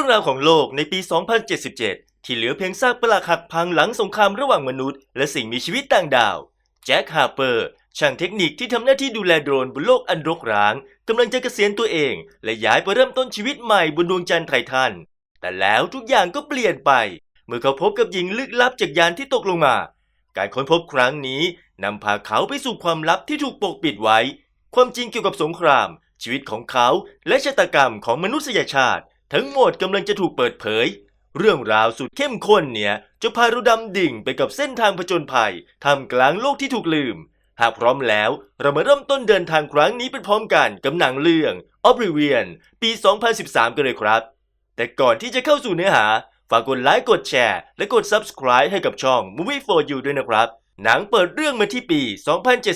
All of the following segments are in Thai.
รื่องราวของโลกในปี 2077 ที่เหลือเพียงซากปรักหักพังหลังสงครามระหว่างมนุษย์ และสิ่งมีชีวิตต่างดาว แจ็คฮาร์เปอร์ ช่างเทคนิคที่ทำหน้าที่ดูแลโดรนบนโลกอันรกร้างกำลังจะเกษียณตัวเอง และย้ายไปเริ่มต้นชีวิตใหม่บนดวงจันทร์ไททัน แต่แล้วทุกอย่างก็เปลี่ยนไป เมื่อเขาพบกับหญิงลึกลับจากยานที่ตกลงมา การค้นพบครั้งนี้นำพาเขาไปสู่ความลับที่ถูกปกปิดไว้ ความจริงเกี่ยวกับสงคราม ชีวิตของเขาและชะตากรรมของมนุษยชาติ ทั้งหมดกำลังจะถูกเปิดเผย เรื่องราวสุดเข้มข้นเนี่ย จะพาเราดำดิ่งไปกับเส้นทางผจญภัยท่ามกลางโลกที่ถูกลืม หากพร้อมแล้วเรามาเริ่มต้นเดินทางครั้งนี้ไปพร้อมกันกับหนังเรื่อง Oblivion ปี 2013 กันเลยครับ แต่ก่อนที่จะเข้าสู่เนื้อหา ฝากกดไลค์กดแชร์ และกด Subscribe ให้กับช่อง Movie for You ด้วยนะครับ หนังเปิดเรื่องมาที่ปี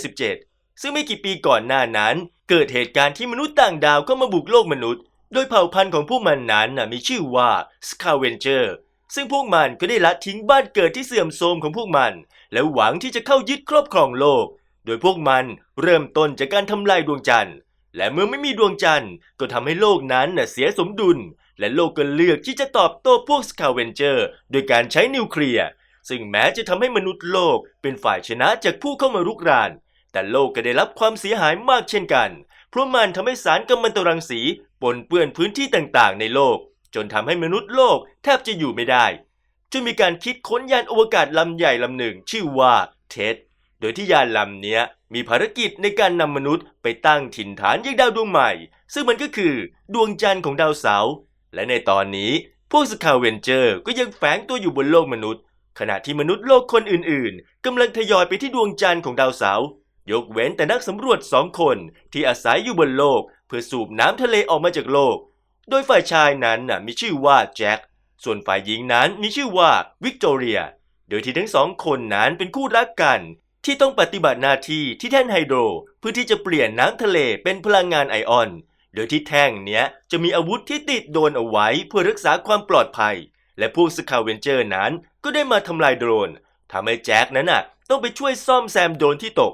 2077 ซึ่งไม่กี่ปีก่อนหน้านั้น เกิดเหตุการณ์ที่มนุษย์ต่างดาวเข้ามาบุกโลกมนุษย์ โดยเผ่าพันธุ์ของพวกมันนั้นมีชื่อว่า Scavenger ซึ่งพวกมันก็ได้ละทิ้งบ้านเกิดที่เสื่อมโทรมของพวกมัน และหวังที่จะเข้ายึดครอบครองโลก โดยพวกมันเริ่มต้นจากการทำลายดวงจันทร์ และเมื่อไม่มีดวงจันทร์ก็ทำให้โลกนั้นเสียสมดุล และโลกก็เลือกที่จะตอบโต้พวกสคาเวนเจอร์ โดยการใช้นิวเคลียร์ซึ่งแม้จะทำให้มนุษย์โลกเป็นฝ่ายชนะจากผู้เข้ามารุกราน แต่โลกก็ได้รับความเสียหายมากเช่นกัน เพราะมันทำให้สารกัมมันตรังสี ปนเปื้อนพื้นที่ต่างๆ ในโลก จนทำให้มนุษย์โลกแทบจะอยู่ไม่ได้จนมีการคิดค้นยานอวกาศลำใหญ่ลำหนึ่งชื่อว่าเท็ดโดยที่ยานลำเนี้ยมีภารกิจในการนำมนุษย์ไปตั้งถิ่นฐานยังดาวดวงใหม่ ซึ่งมันก็คือดวงจันทร์ของดาวเสาร์และในตอนนี้พวกสคาเวนเจอร์ก็ยังแฝงตัวอยู่บนโลกมนุษย์ ขณะที่มนุษย์โลกคนอื่นๆกำลังทยอยไปที่ดวงจันทร์ของดาวเสาร์ยกเว้นแต่นักสำรวจสองคนที่อาศัยอยู่บนโลก เพื่อสูบน้ำทะเลออกมาจากโลก โดยฝ่ายชายนั้นมีชื่อว่าแจ็ค ส่วนฝ่ายหญิงนั้นมีชื่อว่าวิกตอเรีย โดยที่ทั้งสองคนนั้นเป็นคู่รักกัน ที่ต้องปฏิบัติหน้าที่ที่แท่นไฮโดรเพื่อที่จะเปลี่ยนน้ำทะเลเป็นพลังงานไอออน โดยที่แท่งเนี้ยจะมีอาวุธที่ติดโดนเอาไว้เพื่อรักษาความปลอดภัย และพวกสคาเวนเจอร์นั้นก็ได้มาทำลายโดรนทำให้แจ็คนั้นน่ะต้องไปช่วยซ่อมแซมโดรนที่ตก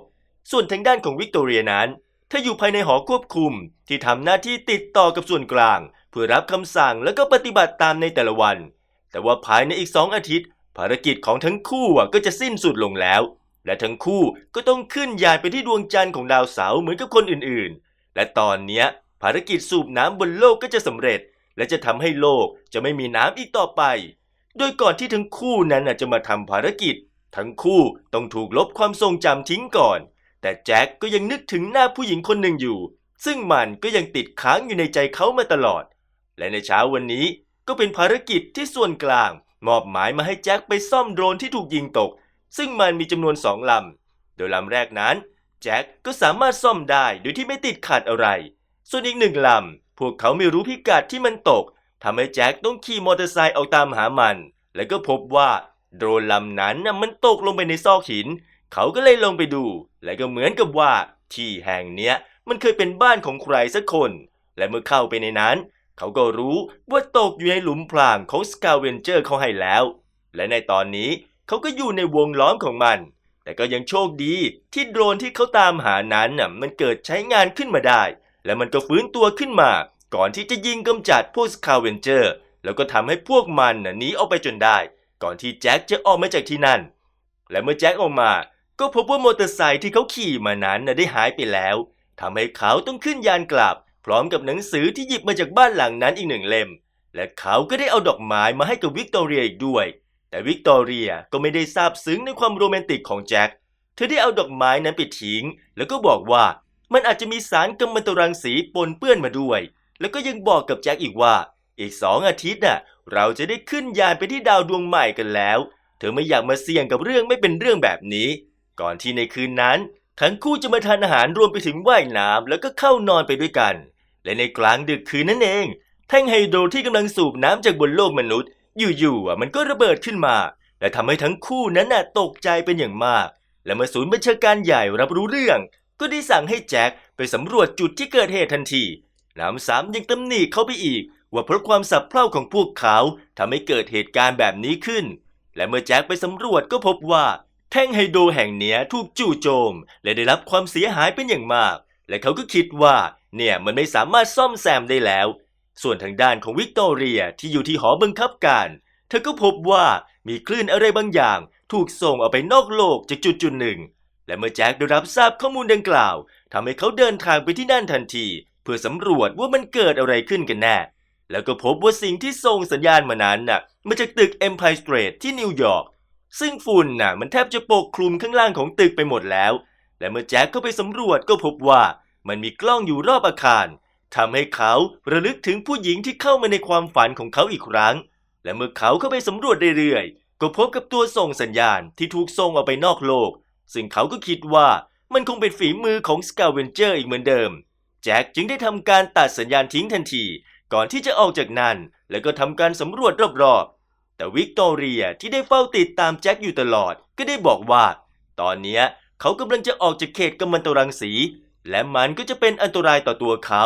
ส่วนทางด้านของวิกตอเรียนั้น เธออยู่ภายในหอควบคุมที่ทำหน้าที่ติดต่อกับส่วนกลาง เพื่อรับคำสั่งแล้วก็ปฏิบัติตามในแต่ละวัน แต่ว่าภายในอีกสองอาทิตย์ ภารกิจของทั้งคู่ก็จะสิ้นสุดลงแล้ว และทั้งคู่ก็ต้องขึ้นยานไปที่ดวงจันทร์ของดาวเสาร์เหมือนกับคนอื่นๆ และตอนเนี้ภารกิจสูบน้ำบนโลกก็จะสำเร็จ และจะทำให้โลกจะไม่มีน้ำอีกต่อไป โดยก่อนที่ทั้งคู่นั้นจะมาทำภารกิจ ทั้งคู่ต้องถูกลบความทรงจำทิ้งก่อน แต่แจ็คก็ยังนึกถึงหน้าผู้หญิงคนหนึ่งอยู่ ซึ่งมันก็ยังติดค้างอยู่ในใจเขามาตลอด และในเช้าวันนี้ก็เป็นภารกิจที่ส่วนกลาง มอบหมายมาให้แจ็คไปซ่อมโดรนที่ถูกยิงตก ซึ่งมันมีจำนวนสองลำ โดยลำแรกนั้น แจ็คก็สามารถซ่อมได้โดยที่ไม่ติดขัดอะไร ส่วนอีกหนึ่งลำ พวกเขาไม่รู้พิกัดที่มันตกทำให้แจ็คต้องขี่มอเตอร์ไซค์ออกตามหามัน แล้วก็พบว่าโดรนลำนั้นมันตกลงไปในซอกหิน เขาก็เลยลงไปดู และก็เหมือนกับว่า ที่แห่งเนี้ยมันเคยเป็นบ้านของใครสักคน และเมื่อเข้าไปในนั้น เขาก็รู้ว่าตกอยู่ในหลุมพรางของสกาเวนเจอร์เขาให้แล้ว และในตอนนี้เขาก็อยู่ในวงล้อมของมัน แต่ก็ยังโชคดีที่โดรนที่เขาตามหานั้นน่ะมันเกิดใช้งานขึ้นมาได้ และมันก็ฟื้นตัวขึ้นมา ก่อนที่จะยิงกำจัดพวกสคาเวนเจอร์ แล้วก็ทำให้พวกมันน่ะหนีออกไปจนได้ ก่อนที่แจ็คจะออกมาจากที่นั่น และเมื่อแจ็คออกมา ก็พบว่ามอเตอร์ไซค์ที่เขาขี่มานั้นน่ะได้หายไปแล้วทำให้เขาต้องขึ้นยานกลับ พร้อมกับหนังสือที่หยิบมาจากบ้านหลังนั้นอีกหนึ่งเล่ม และเขาก็ได้เอาดอกไม้มาให้กับวิกตอเรียอีกด้วย แต่วิกตอเรียก็ไม่ได้ซาบซึ้งในความโรแมนติกของแจ็คเธอได้เอาดอกไม้นั้นไปทิ้ง แล้วก็บอกว่ามันอาจจะมีสารกัมมันตรังสีปนเปื้อนมาด้วย แล้วก็ยังบอกกับแจ็คอีกว่า อีกสองอาทิตย์น่ะ เราจะได้ขึ้นยานไปที่ดาวดวงใหม่กันแล้ว เธอไม่อยากมาเสี่ยงกับเรื่องไม่เป็นเรื่องแบบนี้ ก่อนที่ในคืนนั้น ทั้งคู่จะมาทานอาหารรวมไปถึงว่ายน้ำแล้วก็เข้านอนไปด้วยกัน และในกลางดึกคืนนั่นเอง แท่งไฮโดรที่กำลังสูบน้ำจากบนโลกมนุษย์ อยู่ๆมันก็ระเบิดขึ้นมา และทำให้ทั้งคู่นั้นน่ะตกใจเป็นอย่างมาก และเมื่อศูนย์บัญชาการใหญ่รับรู้เรื่อง ก็ได้สั่งให้แจ็คไปสำรวจจุดที่เกิดเหตุทันทีน้ำซ้ำยังตำหนิเขาไปอีก ว่าเพราะความสับเพร่าของพวกเขาทำให้เกิดเหตุการณ์แบบนี้ขึ้น และเมื่อแจ็คไปสำรวจก็พบว่า แท่งไฮโดรแห่งเนี้ยถูกจู่โจม และได้รับความเสียหายเป็นอย่างมาก และเขาก็คิดว่าเนี่ยมันไม่สามารถซ่อมแซมได้แล้ว ส่วนทางด้านของวิกตอเรียที่อยู่ที่หอบังคับการ เธอก็พบว่ามีคลื่นอะไรบางอย่าง ถูกส่งออกไปนอกโลกจากจุดจุดหนึ่ง และเมื่อแจ็คได้รับทราบข้อมูลดังกล่าวทำให้เขาเดินทางไปที่นั่นทันที เพื่อสำรวจว่ามันเกิดอะไรขึ้นกันแน่แล้วก็พบว่าสิ่งที่ส่งสัญญาณมานั้นน่ะมาจากตึก Empire State ที่นิวยอร์ก ซึ่งฝุ่นน่ะมันแทบจะปกคลุมข้างล่างของตึกไปหมดแล้ว และเมื่อแจ็คเข้าไปสำรวจก็พบว่ามันมีกล้องอยู่รอบอาคารทำให้เขาระลึกถึงผู้หญิงที่เข้ามาในความฝันของเขาอีกครั้ง และเมื่อเขาเข้าไปสำรวจเรื่อยๆ ก็พบกับตัวส่งสัญญาณที่ถูกส่งออกไปนอกโลก ซึ่งเขาก็คิดว่ามันคงเป็นฝีมือของสกาเวนเจอร์อีกเหมือนเดิม แจ็คจึงได้ทำการตัดสัญญาณทิ้งทันที ก่อนที่จะออกจากนั่นแล้วก็ทำการสำรวจรอบๆ แต่วิกตอเรียที่ได้เฝ้าติดตามแจ็คอยู่ตลอดก็ได้บอกว่า ตอนเนี้ยเขากำลังจะออกจากเขตกัมมันตรังสี และมันก็จะเป็นอันตรายต่อตัวเขา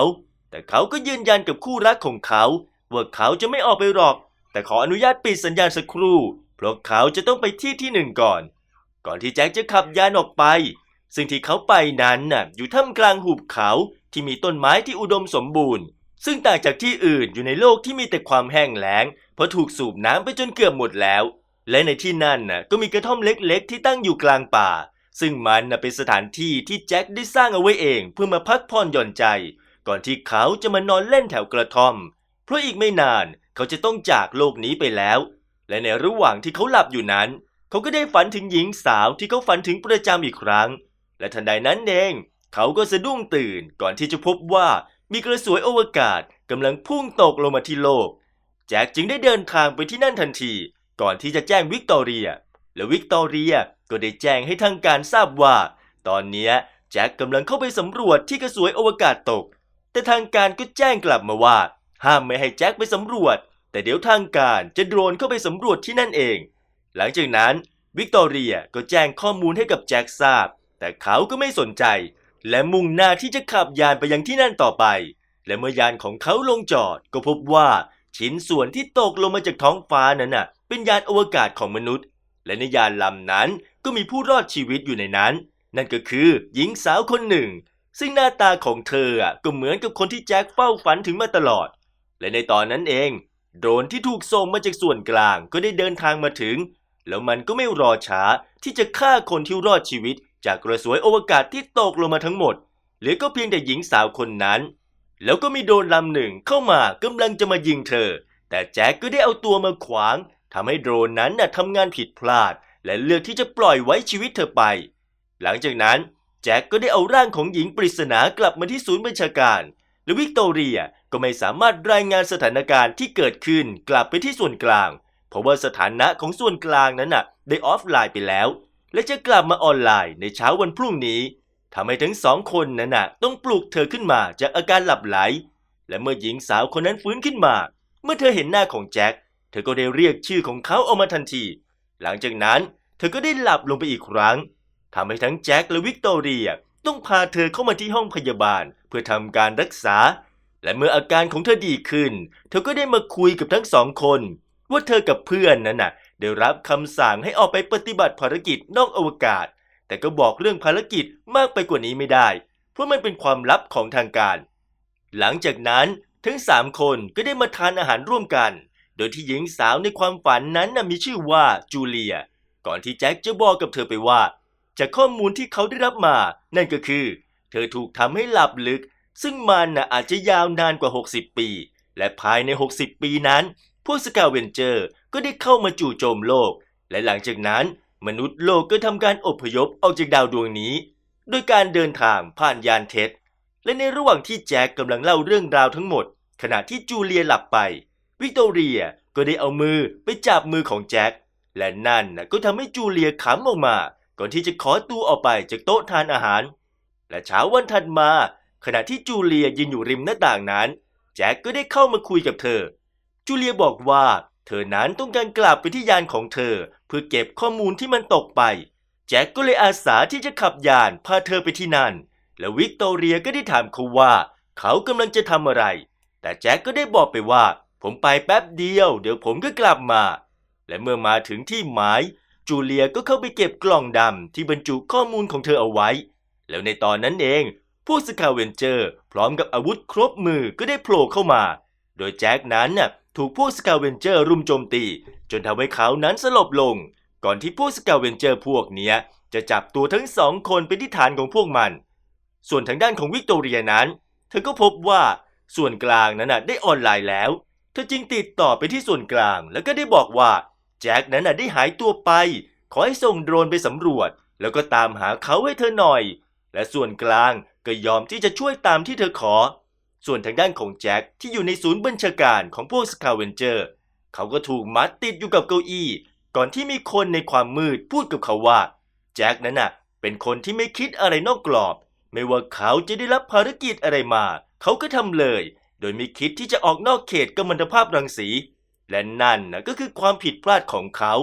แต่เขาก็ยืนยันกับคู่รักของเขาว่าเขาจะไม่ออกไปหรอก แต่ขออนุญาตปิดสัญญาณสักครู่ เพราะเขาจะต้องไปที่ที่หนึ่งก่อน ก่อนที่แจ็คจะขับยานออกไป ซึ่งที่เขาไปนั้นน่ะอยู่ท่ามกลางหุบเขาที่มีต้นไม้ที่อุดมสมบูรณ์ ซึ่งต่างจากที่อื่นอยู่ในโลกที่มีแต่ความแห้งแล้ง เพราะถูกสูบน้ำไปจนเกือบหมดแล้ว และในที่นั่นน่ะก็มีกระท่อมเล็กๆ ที่ตั้งอยู่กลางป่า ซึ่งมันน่ะเป็นสถานที่ที่แจ็คได้สร้างเอาไว้เอง เพื่อมาพักผ่อนหย่อนใจ ก่อนที่เขาจะมานอนเล่นแถวกระท่อม เพราะอีกไม่นานเขาจะต้องจากโลกนี้ไปแล้ว และในระหว่างที่เขาหลับอยู่นั้น เขาก็ได้ฝันถึงหญิงสาวที่เขาฝันถึงประจำอีกครั้ง และทันใดนั้นเอง เขาก็สะดุ้งตื่นก่อนที่จะพบว่า มีกระสวยอวกาศกำลังพุ่งตกลงมาที่โลก แจ็คจึงได้เดินทางไปที่นั่นทันที ก่อนที่จะแจ้งวิกตอเรีย และวิกตอเรียก็ได้แจ้งให้ทางการทราบว่า ตอนนี้แจ็คกำลังเข้าไปสำรวจที่กระสวยอวกาศตก แต่ทางการก็แจ้งกลับมาว่า ห้ามไม่ให้แจ็คไปสำรวจ แต่เดี๋ยวทางการจะโดรนเข้าไปสำรวจที่นั่นเอง หลังจากนั้นวิกตอเรียก็แจ้งข้อมูลให้กับแจ็คทราบ แต่เขาก็ไม่สนใจ และมุ่งหน้าที่จะขับยานไปยังที่นั่นต่อไป และเมื่อยานของเขาลงจอดก็พบว่าชิ้นส่วนที่ตกลงมาจากท้องฟ้านั้นน่ะ เป็นยานอวกาศของมนุษย์ และในยานลำนั้นก็มีผู้รอดชีวิตอยู่ในนั้น นั่นก็คือหญิงสาวคนหนึ่ง ซึ่งหน้าตาของเธออะก็เหมือนกับคนที่แจ็คเฝ้าฝันถึงมาตลอด และในตอนนั้นเอง โดรนที่ถูกส่งมาจากส่วนกลางก็ได้เดินทางมาถึง แล้วมันก็ไม่รอช้าที่จะฆ่าคนที่รอดชีวิต จากกระสวยอวกาศที่ตกลงมาทั้งหมด เหลือก็เพียงแต่หญิงสาวคนนั้น แล้วก็มีโดรนลำหนึ่งเข้ามากำลังจะมายิงเธอ แต่แจ็คก็ได้เอาตัวมาขวางทำให้โดรนนั้นน่ะทำงานผิดพลาด และเลือกที่จะปล่อยไว้ชีวิตเธอไป หลังจากนั้นแจ็คก็ได้เอาร่างของหญิงปริศนากลับมาที่ศูนย์บัญชาการ และวิกตอเรียก็ไม่สามารถรายงานสถานการณ์ที่เกิดขึ้นกลับไปที่ส่วนกลาง เพราะว่าสถานะของส่วนกลางนั้นน่ะได้ออฟไลน์ไปแล้ว และจะกลับมาออนไลน์ในเช้าวันพรุ่งนี้ทำให้ทั้งสองคนนั้นน่ะต้องปลุกเธอขึ้นมาจากอาการหลับไหล และเมื่อหญิงสาวคนนั้นฟื้นขึ้นมา เมื่อเธอเห็นหน้าของแจ็คเธอก็ได้เรียกชื่อของเขาออกมาทันที หลังจากนั้นเธอก็ได้หลับลงไปอีกครั้งทำให้ทั้งแจ็คและวิกตอเรียต้องพาเธอเข้ามาที่ห้องพยาบาลเพื่อทำการรักษา และเมื่ออาการของเธอดีขึ้น เธอก็ได้มาคุยกับทั้งสองคน ว่าเธอกับเพื่อนนั้นน่ะ ได้รับคำสั่งให้ออกไปปฏิบัติภารกิจนอกอวกาศ แต่ก็บอกเรื่องภารกิจมากไปกว่านี้ไม่ได้ เพราะมันเป็นความลับของทางการ หลังจากนั้นทั้งสามคนก็ได้มาทานอาหารร่วมกัน โดยที่หญิงสาวในความฝันนั้นมีชื่อว่าจูเลีย ก่อนที่แจ็คจะบอกกับเธอไปว่า จากข้อมูลที่เขาได้รับมา นั่นก็คือ เธอถูกทำให้หลับลึก ซึ่งมันอาจจะยาวนานกว่า 60 ปี และภายใน 60 ปีนั้น พวกสกาเวนเจอร์ก็ได้เข้ามาจู่โจมโลก และหลังจากนั้นมนุษย์โลกก็ทำการอพยพออกจากดาวดวงนี้ โดยการเดินทางผ่านยานเท็จ และในระหว่างที่แจ็คกำลังเล่าเรื่องราวทั้งหมด ขณะที่จูเลียหลับไป วิกตอเรียก็ได้เอามือไปจับมือของแจ็คและนั่นนะก็ทำให้จูเลียขำออกมา ก่อนที่จะขอตัวออกไปจากโต๊ะทานอาหาร และเช้าวันถัดมา ขณะที่จูเลียยืนอยู่ริมหน้าต่างนั้น แจ็คก็ได้เข้ามาคุยกับเธอ จูเลียบอกว่า เธอนั้นต้องการกลับไปที่ยานของเธอ เพื่อเก็บข้อมูลที่มันตกไป แจ็คก็เลยอาสาที่จะขับยานพาเธอไปที่นั่น และวิกตอเรียก็ได้ถามเขาว่า เขากำลังจะทำอะไร แต่แจ็คก็ได้บอกไปว่า ผมไปแป๊บเดียว เดี๋ยวผมก็กลับมา และเมื่อมาถึงที่หมาย จูเลียก็เข้าไปเก็บกล่องดำที่บรรจุข้อมูลของเธอเอาไว้ แล้วในตอนนั้นเองพวกสกาเวนเจอร์ พร้อมกับอาวุธครบมือก็ได้โผล่เข้ามา โดยแจ็คนั้นน่ะ ถูกพวกสกาเวนเจอร์รุมโจมตี จนทำให้เขานั้นสลบลง ก่อนที่พวกสกาเวนเจอร์พวกเนี้ย จะจับตัวทั้งสองคนไปที่ฐานของพวกมัน ส่วนทางด้านของวิกตอเรียนั้น เธอก็พบว่าส่วนกลางนั้นนะได้ออนไลน์แล้ว เธอจึงติดต่อไปที่ส่วนกลางแล้วก็ได้บอกว่าแจ็คนั้นนะได้หายตัวไป ขอให้ส่งโดรนไปสำรวจ แล้วก็ตามหาเขาให้เธอหน่อย และส่วนกลางก็ยอมที่จะช่วยตามที่เธอขอ ส่วนทางด้านของแจ็คที่อยู่ในศูนย์บัญชาการของพวกสคาเวนเจอร์ เขาก็ถูกมัดติดอยู่กับเก้าอี้ ก่อนที่มีคนในความมืดพูดกับเขาว่า แจ็คนั้นน่ะ เป็นคนที่ไม่คิดอะไรนอกกรอบ ไม่ว่าเขาจะได้รับภารกิจอะไรมา เขาก็ทำเลย โดยไม่คิดที่จะออกนอกเขตกัมมันตภาพรังสี และนั่นนะก็คือความผิดพลาดของเขา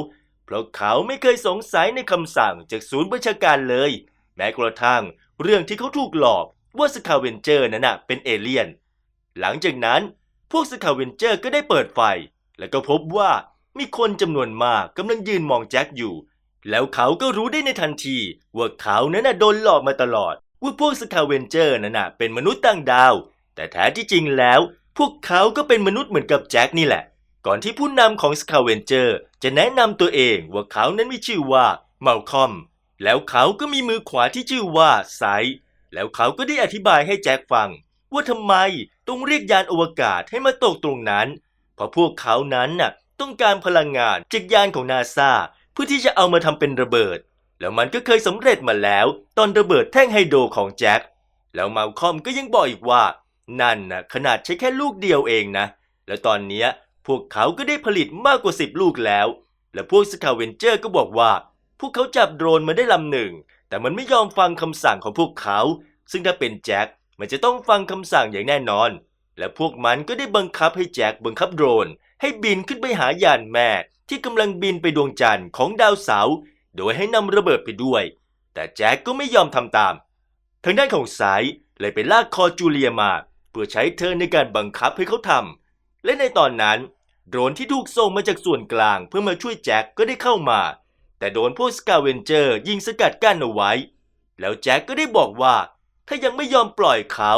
เพราะเขาไม่เคยสงสัยในคำสั่งจากศูนย์บัญชาการเลย แม้กระทั่งเรื่องที่เขาถูกหลอก ว่าสคาเวนเจอร์นั้นน่ะเป็นเอเลี่ยน หลังจากนั้นพวกสคาเวนเจอร์ก็ได้เปิดไฟ แล้วก็พบว่ามีคนจำนวนมากกำลังยืนมองแจ็คอยู่ แล้วเขาก็รู้ได้ในทันทีว่าเขานั้นน่ะโดนหลอกมาตลอด ว่าพวกสคาเวนเจอร์นั้นน่ะเป็นมนุษย์ต่างดาว แต่แท้ที่จริงแล้ว พวกเขาก็เป็นมนุษย์เหมือนกับแจ็คนี่แหละ ก่อนที่ผู้นำของสคาเวนเจอร์จะแนะนำตัวเองว่าเขานั้นมีชื่อว่าเมลคอมแล้วเขาก็มีมือขวาที่ชื่อว่าไซ แล้วเขาก็ได้อธิบายให้แจ็คฟัง ว่าทำไมต้องเรียกยานอวกาศให้มาตกตรงนั้น เพราะพวกเขานั้นน่ะต้องการพลังงานจากยานของนาซาเพื่อที่จะเอามาทำเป็นระเบิด แล้วมันก็เคยสำเร็จมาแล้วตอนระเบิดแท่งไฮโดรของแจ็คแล้วมาคอมก็ยังบอกอีกว่า นั่นน่ะขนาดใช้แค่ลูกเดียวเองนะ แล้วตอนนี้พวกเขาก็ได้ผลิตมากกว่า 10 ลูกแล้ว และพวกสคาเวนเจอร์ก็บอกว่า พวกเขาจับโดรนมาได้ลำหนึ่ง แต่มันไม่ยอมฟังคำสั่งของพวกเขา ซึ่งถ้าเป็นแจ็ค มันจะต้องฟังคำสั่งอย่างแน่นอน และพวกมันก็ได้บังคับให้แจ็คบังคับโดรน ให้บินขึ้นไปหายานแม่ที่กำลังบินไปดวงจันทร์ของดาวเสาร์ โดยให้นำระเบิดไปด้วย แต่แจ็คก็ไม่ยอมทำตาม ทางด้านของไซด์เลยไปลากคอจูเลียมา เพื่อใช้เธอในการบังคับให้เขาทำ และในตอนนั้น โดรนที่ถูกส่งมาจากส่วนกลางเพื่อมาช่วยแจ็คก็ได้เข้ามา แต่โดนพวกสกาเวนเจอร์ยิงสกัดกั้นเอาไว้ แล้วแจ็คก็ได้บอกว่า ถ้ายังไม่ยอมปล่อยเขา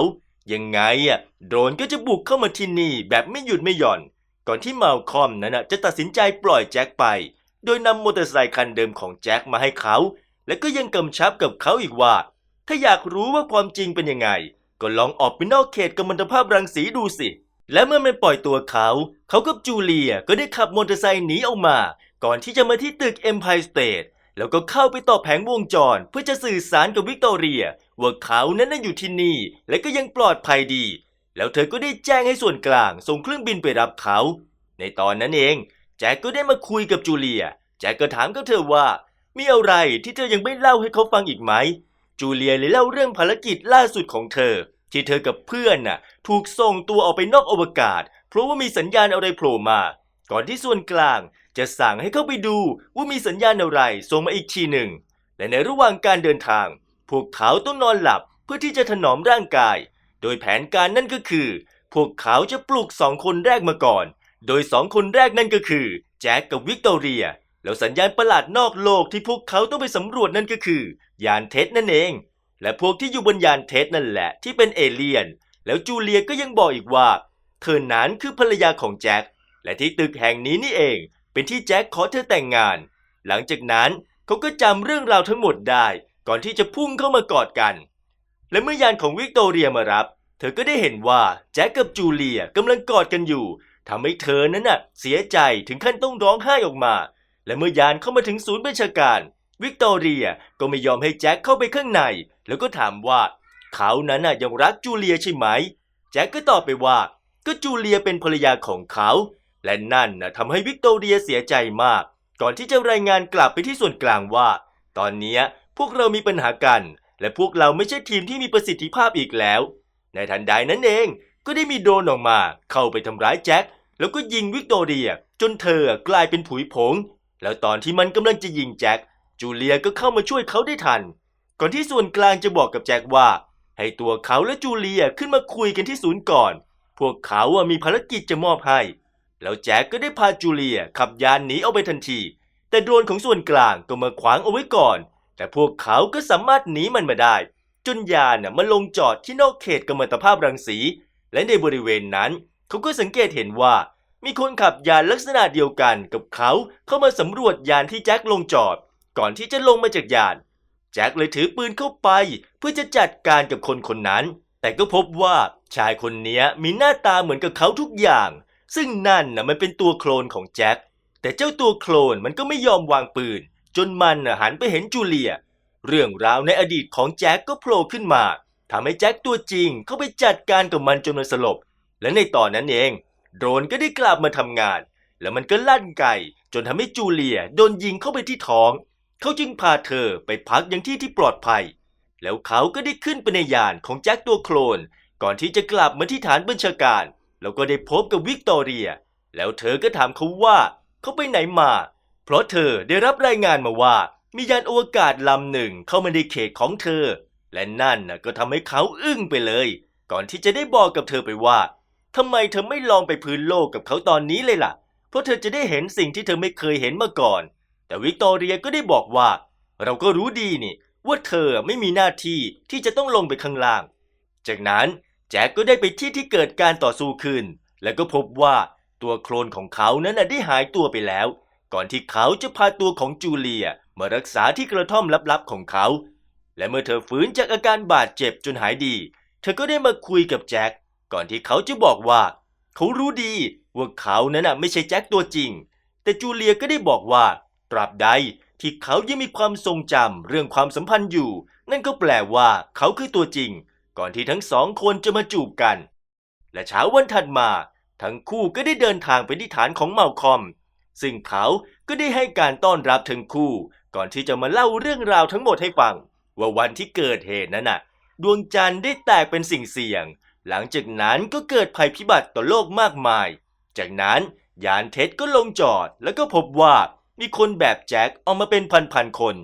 ยังไงอะโดรนก็จะบุกเข้ามาที่นี่แบบไม่หยุดไม่หย่อน ก่อนที่มาลคอมนั้นจะตัดสินใจปล่อยแจ็คไป โดยนำมอเตอร์ไซคันเดิมของแจ็คมาให้เขา และก็ยังกำชับกับเขาอีกว่า ถ้าอยากรู้ว่าความจริงเป็นยังไง ก็ลองออกไปนอกเขตกัมมันตภาพรังสีดูสิและเมื่อมันปล่อยตัวเขา เขากับจูเลียก็ได้ขับมอเตอร์ไซค์หนีออกมา ก่อนที่จะมาที่ตึก Empire State แล้วก็เข้าไปต่อแผงวงจร เพื่อจะสื่อสารกับวิกตอเรีย ว่าเขานั้นน่ะอยู่ที่นี่ และก็ยังปลอดภัยดี แล้วเธอก็ได้แจ้งให้ส่วนกลางส่งเครื่องบินไปรับเขา ในตอนนั้นเองแจ็คก็ได้มาคุยกับจูเลีย แจ็คก็ถามกับเธอว่า มีอะไรที่เธอยังไม่เล่าให้เขาฟังอีกไหม จูเลียเลยเล่าเรื่องภารกิจล่าสุดของเธอ ที่เธอกับเพื่อนน่ะ ถูกส่งตัวออกไปนอกอวกาศ เพราะว่ามีสัญญาณอะไรโผล่มา ก่อนที่ส่วนกลาง จะสั่งให้เข้าไปดูว่ามีสัญญาณอะไรส่งมาอีกทีหนึ่ง และในระหว่างการเดินทาง พวกเขาต้องนอนหลับเพื่อที่จะถนอมร่างกาย โดยแผนการนั่นก็คือ พวกเขาจะปลุกสองคนแรกมาก่อน โดยสองคนแรกนั่นก็คือแจ็คกับวิกตอเรีย แล้วสัญญาณประหลาดนอกโลกที่พวกเขาต้องไปสำรวจนั่นก็คือ ยานเท็จนั่นเอง และพวกที่อยู่บนยานเท็จนั่นแหละที่เป็นเอเลี่ยน แล้วจูเลียก็ยังบอกอีกว่า เธอนั้นคือภรรยาของแจ็คและที่ตึกแห่งนี้นี่เอง เป็นที่แจ็คขอเธอแต่งงาน หลังจากนั้นเขาก็จำเรื่องราวทั้งหมดได้ ก่อนที่จะพุ่งเข้ามากอดกัน และเมื่อยานของวิกตอเรียมารับ เธอก็ได้เห็นว่าแจ็คกับจูเลียกำลังกอดกันอยู่ทำให้เธอนั้นน่ะเสียใจถึงขั้นต้องร้องไห้ออกมา และเมื่อยานเข้ามาถึงศูนย์บัญชาการ วิกตอเรียก็ไม่ยอมให้แจ็คเข้าไปข้างใน แล้วก็ถามว่า เขานั้นน่ะยังรักจูเลียใช่ไหม แจ็คก็ตอบไปว่า ก็จูเลียเป็นภรรยาของเขา และนั่นนะทำให้วิกตอเรียเสียใจมาก ก่อนที่จะรายงานกลับไปที่ส่วนกลางว่า ตอนนี้พวกเรามีปัญหากัน และพวกเราไม่ใช่ทีมที่มีประสิทธิภาพอีกแล้ว ในทันใดนั้นเองก็ได้มีโดนออกมา เข้าไปทำร้ายแจ็คแล้วก็ยิงวิกตอเรีย จนเธอกลายเป็นผุยผง แล้วตอนที่มันกำลังจะยิงแจ็คจูเลียก็เข้ามาช่วยเขาได้ทัน ก่อนที่ส่วนกลางจะบอกกับแจ็คว่า ให้ตัวเขาและจูเลียขึ้นมาคุยกันที่ศูนย์ก่อน พวกเขาอะมีภารกิจจะมอบให้ แล้วแจ็คก็ได้พาจูเลียขับยานหนีออกไปทันที แต่โดรนของส่วนกลางก็มาขวางเอาไว้ก่อน แต่พวกเขาก็สามารถหนีมันมาได้ จนยานน่ะมาลงจอดที่นอกเขตกัมมันตภาพรังสี และในบริเวณนั้น เขาก็สังเกตเห็นว่า มีคนขับยานลักษณะเดียวกันกับเขาเข้ามาสำรวจยานที่แจ็คลงจอด ก่อนที่จะลงมาจากยานแจ็คเลยถือปืนเข้าไป เพื่อจะจัดการกับคนคนนั้น แต่ก็พบว่าชายคนนี้มีหน้าตาเหมือนกับเขาทุกอย่าง ซึ่งนั่นนะมันเป็นตัวโคลนของแจ็คแต่เจ้าตัวโคลนมันก็ไม่ยอมวางปืน จนมันน่ะหันไปเห็นจูเลีย เรื่องราวในอดีตของแจ็คก็โผล่ขึ้นมาทำให้แจ็คตัวจริงเข้าไปจัดการกับมันจนมันสลบ และในตอนนั้นเอง โดรนก็ได้กลับมาทำงาน แล้วมันก็ลั่นไก่จนทำให้จูเลียโดนยิงเข้าไปที่ท้อง เขาจึงพาเธอไปพักยังที่ที่ปลอดภัย แล้วเขาก็ได้ขึ้นไปในยานของแจ็คตัวโคลน ก่อนที่จะกลับมาที่ฐานบัญชาการ แล้วก็ได้พบกับวิกตอเรีย แล้วเธอก็ถามเขาว่าเขาไปไหนมา เพราะเธอได้รับรายงานมาว่า มียานอวกาศลำหนึ่งเข้ามาในเขตของเธอ และนั่นนะก็ทำให้เขาอึ้งไปเลย ก่อนที่จะได้บอกกับเธอไปว่าทำไมเธอไม่ลองไปพื้นโลกกับเขาตอนนี้เลยล่ะ เพราะเธอจะได้เห็นสิ่งที่เธอไม่เคยเห็นมาก่อน แต่วิกตอเรียก็ได้บอกว่า เราก็รู้ดีนี่ว่าเธอไม่มีหน้าที่ที่จะต้องลงไปข้างล่าง จากนั้น แจ็คก็ได้ไปที่ที่เกิดการต่อสู้ขึ้น แล้วก็พบว่าตัวโคลนของเขานั้นได้หายตัวไปแล้ว ก่อนที่เขาจะพาตัวของจูเลียมารักษาที่กระท่อมลับๆของเขา และเมื่อเธอฟื้นจากอาการบาดเจ็บจนหายดี เธอก็ได้มาคุยกับแจ็คก่อนที่เขาจะบอกว่า เขารู้ดีว่าเขานั้นไม่ใช่แจ็คตัวจริง แต่จูเลียก็ได้บอกว่า ตราบใดที่เขายังมีความทรงจำเรื่องความสัมพันธ์อยู่ นั่นก็แปลว่าเขาคือตัวจริง ก่อนที่ทั้งสองคนจะมาจูบกัน และเช้าวันถัดมา ทั้งคู่ก็ได้เดินทางไปที่ฐานของเมาคอม ซึ่งเขาก็ได้ให้การต้อนรับทั้งคู่ ก่อนที่จะมาเล่าเรื่องราวทั้งหมดให้ฟัง ว่าวันที่เกิดเหตุนั้นน่ะ ดวงจันทร์ได้แตกเป็นสิ่งเสี่ยง หลังจากนั้นก็เกิดภัยพิบัติต่อโลกมากมาย จากนั้นยานเท็ดก็ลงจอดแล้วก็พบว่ามีคนแบบแจ็คออกมาเป็นพันๆคน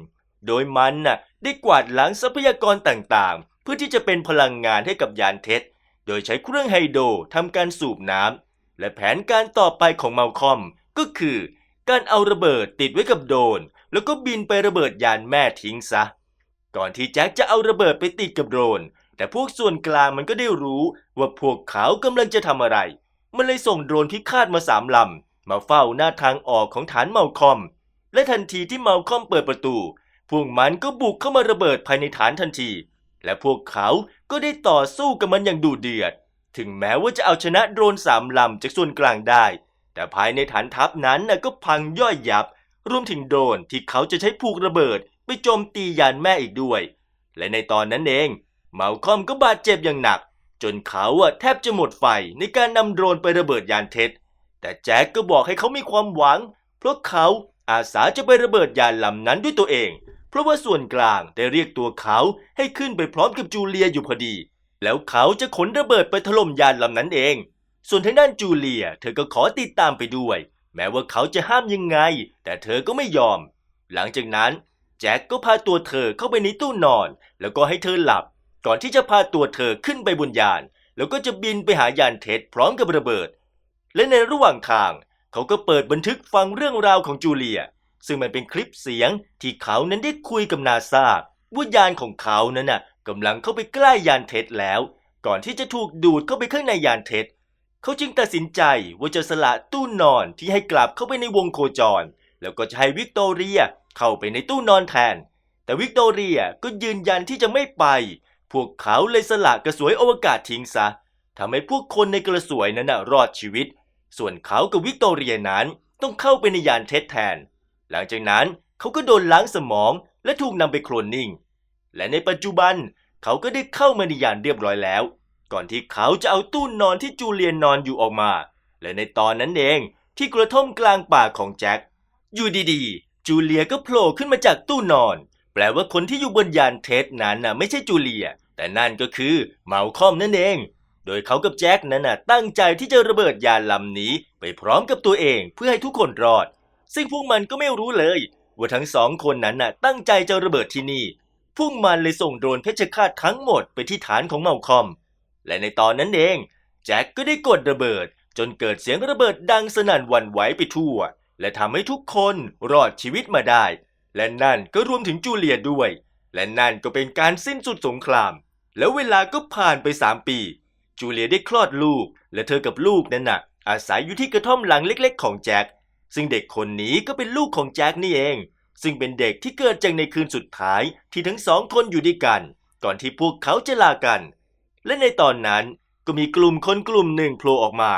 โดยมันน่ะได้กวาดล้างทรัพยากรต่างๆ พื่อที่จะเป็นพลังงานให้กับยานเท็ดโดยใช้เครื่องไฮโดรทำการสูบน้ำและแผนการต่อไปของเมาคอมก็คือ การเอาระเบิดติดไว้กับโดน แล้วก็บินไประเบิดยานแม่ทิ้งซะ ก่อนที่แจ็คจะเอาระเบิดไปติดกับโดรนแต่พวกส่วนกลางมันก็ได้รู้ว่าพวกเขากำลังจะทำอะไร มันเลยส่งโดรนพิฆาตมาสามลำมาเฝ้าหน้าทางออกของฐานเมาคอม และทันทีที่เมาคอมเปิดประตู พวกมันก็บุกเข้ามาระเบิดภายในฐานทันที และพวกเขาก็ได้ต่อสู้กับมันอย่างดุเดือด ถึงแม้ว่าจะเอาชนะโดรนสามลำจากส่วนกลางได้ แต่ภายในฐานทัพนั้นนะก็พังย่อยยับ รวมถึงโดรนที่เขาจะใช้ผูกระเบิดไปโจมตียานแม่อีกด้วย และในตอนนั้นเอง เมาคอมก็บาดเจ็บอย่างหนัก จนเขาอะแทบจะหมดไฟในการนำโดรนไประเบิดยานเท็ดแต่แจ็คก็บอกให้เขามีความหวัง เพราะเขาอาสาจะไประเบิดยานลำนั้นด้วยตัวเอง เพราะว่าส่วนกลางได้เรียกตัวเขาให้ขึ้นไปพร้อมกับจูเลียอยู่พอดี แล้วเขาจะขนระเบิดไปถล่มยานลำนั้นเอง ส่วนทางด้านจูเลีย เธอก็ขอติดตามไปด้วย แม้ว่าเขาจะห้ามยังไง แต่เธอก็ไม่ยอม หลังจากนั้นแจ็คก็พาตัวเธอเข้าไปในตู้นอน แล้วก็ให้เธอหลับ ก่อนที่จะพาตัวเธอขึ้นไปบนยาน แล้วก็จะบินไปหายานเท็ดพร้อมกับระเบิด และในระหว่างทาง เขาก็เปิดบันทึกฟังเรื่องราวของจูเลีย ซึ่งมันเป็นคลิปเสียงที่เขานั้นได้คุยกับนาซาว่ายานของเขานั้นน่ะกำลังเข้าไปใกล้ยานเท็ดแล้ว ก่อนที่จะถูกดูดเข้าไปข้างในยานเท็ดเขาจึงตัดสินใจว่าจะสละตู้นอนที่ให้กลับเข้าไปในวงโคจร แล้วก็จะให้วิกตอเรียเข้าไปในตู้นอนแทน แต่วิกตอเรียก็ยืนยันที่จะไม่ไป พวกเขาเลยสละกระสวยอวกาศทิ้งซะทำให้พวกคนในกระสวยนั้นนะรอดชีวิต ส่วนเขากับวิกตอเรียนั้นต้องเข้าไปในยานเท็ดแทน หลังจากนั้นเขาก็โดนล้างสมองและถูกนำไปโคลนนิ่ง และในปัจจุบันเขาก็ได้เข้ามาในยานเรียบร้อยแล้ว ก่อนที่เขาจะเอาตู้นอนที่จูเลียนนอนอยู่ออกมา และในตอนนั้นเองที่กระท่อมกลางป่าของแจ็คอยู่ดีๆ จูเลียก็โผล่ขึ้นมาจากตู้นอน แปลว่าคนที่อยู่บนยานเท็ดนั้นน่ะไม่ใช่จูเลีย แต่นั่นก็คือเมาคอมนั่นเอง โดยเขากับแจ็คนั้นน่ะตั้งใจที่จะระเบิดยานลำนี้ ไปพร้อมกับตัวเองเพื่อให้ทุกคนรอด ซึ่งพวกมันก็ไม่รู้เลย ว่าทั้งสองคนนั้นน่ะตั้งใจจะระเบิดที่นี่ พวกมันเลยส่งโดรนเพชฌฆาตทั้งหมดไปที่ฐานของเมาคอม และในตอนนั้นเอง แจ็คก็ได้กดระเบิด จนเกิดเสียงระเบิดดังสนั่นวันไหวไปทั่ว และทำให้ทุกคนรอดชีวิตมาได้ และนั่นก็รวมถึงจูเลียด้วย และนั่นก็เป็นการสิ้นสุดสงคราม แล้วเวลาก็ผ่านไป3ปี จูเลียได้คลอดลูก และเธอกับลูกนั้นน่ะอาศัยอยู่ที่กระท่อมหลังเล็ก ๆ ของแจ็ค ซึ่งเด็กคนนี้ก็เป็นลูกของแจ็คนี่เอง ซึ่งเป็นเด็กที่เกิดจากในคืนสุดท้ายที่ทั้งสองคนอยู่ด้วยกัน ก่อนที่พวกเขาจะลากัน และในตอนนั้นก็มีกลุ่มคนกลุ่มหนึ่งโผล่ออกมา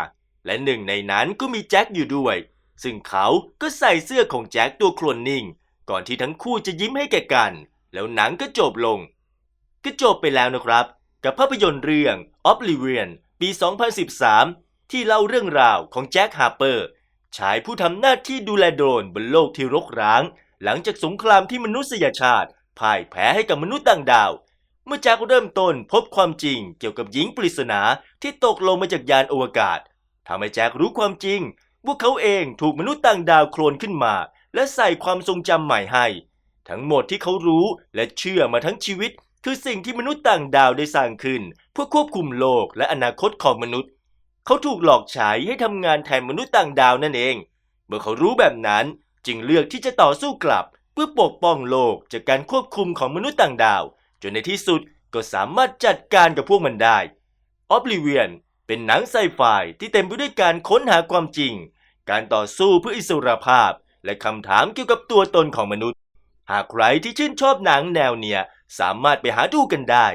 และหนึ่งในนั้นก็มีแจ็คอยู่ด้วย ซึ่งเขาก็ใส่เสื้อของแจ็คตัวโคลนนิ่ง ก่อนที่ทั้งคู่จะยิ้มให้แก่กัน แล้วหนังก็จบลง ก็จบไปแล้วนะครับ กับภาพยนตร์เรื่อง Oblivion ปี 2013 ที่เล่าเรื่องราวของแจ็คฮาร์เปอร์ ชายผู้ทำหน้าที่ดูแลโดรนบนโลกที่รกร้าง หลังจากสงครามที่มนุษยชาติพ่ายแพ้ให้กับมนุษย์ต่างดาว เมื่อแจ็คเริ่มต้นพบความจริงเกี่ยวกับหญิงปริศนาที่ตกลงมาจากยานอวกาศทำให้แจ็ครู้ความจริงว่าเขาเองถูกมนุษย์ต่างดาวโคลนขึ้นมา และใส่ความทรงจำใหม่ให้ ทั้งหมดที่เขารู้และเชื่อมาทั้งชีวิต คือสิ่งที่มนุษย์ต่างดาวได้สร้างขึ้น เพื่อควบคุมโลกและอนาคตของมนุษย์ เขาถูกหลอกใช้ให้ทำงานแทนมนุษย์ต่างดาวนั่นเอง เมื่อเขารู้แบบนั้นจึงเลือกที่จะต่อสู้กลับ เพื่อปกป้องโลกจากการควบคุมของมนุษย์ต่างดาว จนในที่สุดก็สามารถจัดการกับพวกมันได้ Oblivion เป็นหนังไซไฟที่เต็มไปด้วยการค้นหาความจริง การต่อสู้เพื่ออิสรภาพ และคำถามเกี่ยวกับตัวตนของมนุษย์ หากใครที่ชื่นชอบหนังแนวเนี้ยสามารถไปหาดูกันได้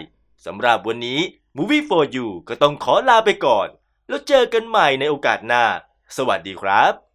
สำหรับวันนี้ Movie for You ก็ต้องขอลาไปก่อน แล้วเจอกันใหม่ในโอกาสหน้า สวัสดีครับ